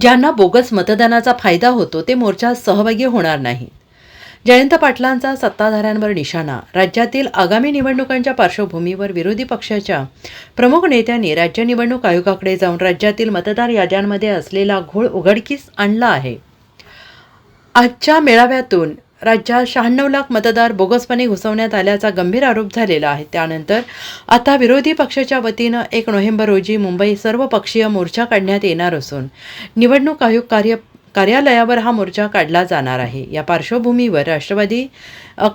ज्यांना बोगस मतदानाचा फायदा होतो ते मोर्चात सहभागी होणार नाहीत. जयंत पाटलांचा सत्ताधाऱ्यांवर निशाणा राज्यातील आगामी निवडणुकांच्या पार्श्वभूमीवर विरोधी पक्षाच्या प्रमुख नेत्यांनी राज्य निवडणूक आयोगाकडे जाऊन राज्यातील मतदार याद्यांमध्ये असलेला घोळ उघडकीस आणला आहे. आजच्या मेळाव्यातून राज्यात शहाण्णव लाख मतदार बोगसपणे घुसवण्यात आल्याचा गंभीर आरोप झालेला आहे. त्यानंतर आता विरोधी पक्षाच्या वतीनं एक नोव्हेंबर रोजी मुंबई सर्वपक्षीय मोर्चा काढण्यात येणार असून निवडणूक आयोग कार्य कार्यालयावर हा मोर्चा काढला जाणार आहे. या पार्श्वभूमीवर राष्ट्रवादी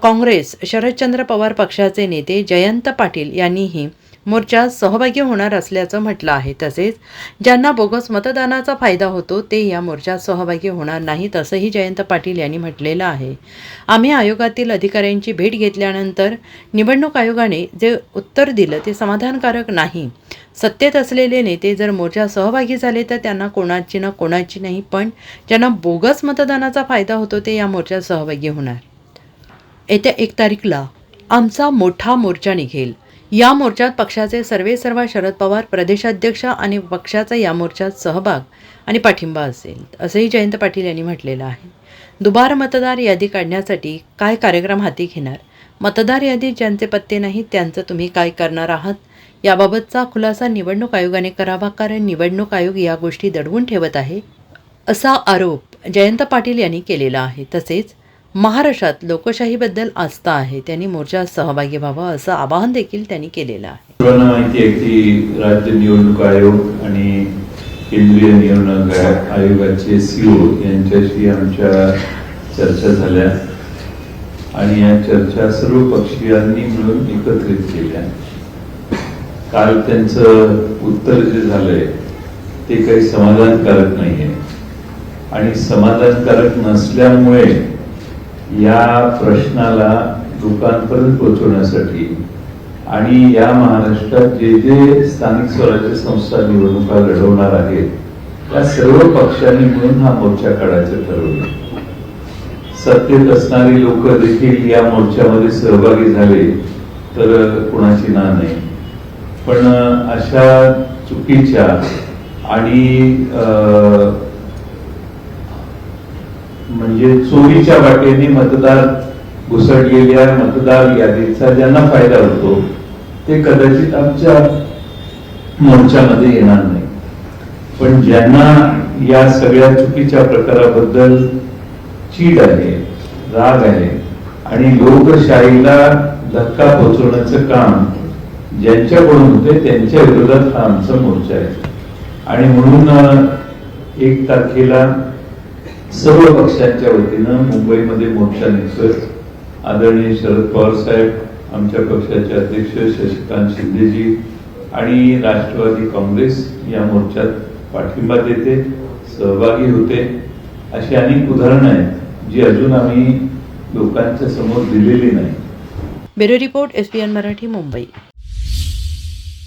काँग्रेस शरदचंद्र पवार पक्षाचे नेते जयंत पाटील यांनीही मोर्चात सहभागी होणार असल्याचं म्हटलं आहे. तसेच ज्यांना बोगस मतदानाचा फायदा होतो ते या मोर्चात सहभागी होणार नाहीत असंही जयंत पाटील यांनी म्हटलेलं आहे. आम्ही आयोगातील अधिकाऱ्यांची भेट घेतल्यानंतर निवडणूक आयोगाने जे उत्तर दिलं ते समाधानकारक नाही. सत्तेत असलेले नेते जर मोर्चा सहभागी झाले तर त्यांना कोणाची ना कोणाची नाही पण ज्यांना बोगस मतदानाचा फायदा होतो ते या मोर्चात सहभागी होणार. येत्या एक तारीखला आमचा मोठा मोर्चा निघेल. या मोर्चात पक्षाचे सर्वे सर्व शरद पवार प्रदेशाध्यक्ष आणि पक्षाचा या मोर्चात सहभाग आणि पाठिंबा असेल असंही जयंत पाटील यांनी म्हटलेलं आहे. दुबार मतदार यादी काढण्यासाठी काय कार्यक्रम हाती घेणार? मतदार यादीत ज्यांचे पत्ते नाहीत त्यांचं तुम्ही काय करणार आहात? याबाबतचा खुलासा निवडणूक आयोगाने करावा कारण निवडणूक आयोग या गोष्टी दडवून ठेवत आहे असा आरोप जयंत पाटील यांनी केलेला आहे. तसेच महाराष्ट्रात लोकशाहीबद्दल आस्था आहे. त्यांनी मोर्चात सहभागी व्हावं असं आवाहन देखील त्यांनी केलेलं आहे. सर्वांना माहिती आहे की राज्य निवडणूक आयोग आणि केंद्रीय निवडणूक आयोगाचे सीओ यांच्याशी आमच्या चर्चा झाल्या आणि या चर्चा सर्व पक्षीयांनी मिळून एकत्रित केल्या. काल त्यांचं उत्तर जे झालंय ते काही समाधानकारक नाहीये. आणि समाधानकारक नसल्यामुळे या प्रश्नाला लोकांपर्यंत पोहोचवण्यासाठी. आणि या महाराष्ट्रात जे जे स्थानिक स्वराज्य संस्था निवडणुका लढवणार आहेत त्या सर्व पक्षांनी मिळून हा मोर्चा काढायचं ठरवलं. सत्तेत असणारी लोक देखील या मोर्चामध्ये सहभागी झाले तर कुणाची ना नाही. पण अशा चुकीच्या आणि अं, म्हणजे चोरीच्या वाटेने मतदार घुसडलेल्या मतदार यादीचा ज्यांना फायदा होतो ते कदाचित आमच्या मोर्चामध्ये येणार नाही. पण ज्यांना या सगळ्या चुकीच्या प्रकाराबद्दल चीड आहे राग आहे आणि लोकशाहीला धक्का पोचवण्याचं काम ज्यांच्याकडून होते त्यांच्या विरोधात हा आमचा मोर्चा आहे. आणि म्हणून एक तारखेला सर्व पक्षांच्या वतीनं मुंबईमध्ये मोर्चा निघतोय आदरणीय शरद पवार साहेब आमच्या पक्षाचे अध्यक्ष शशिकांत शिंदेजी आणि राष्ट्रवादी काँग्रेस या मोर्चात पाठिंबा देते सहभागी होते. अशी अनेक उदाहरणं आहेत जी अजून आम्ही लोकांच्या समोर दिलेली नाही bureau report S P N Marathi Mumbai.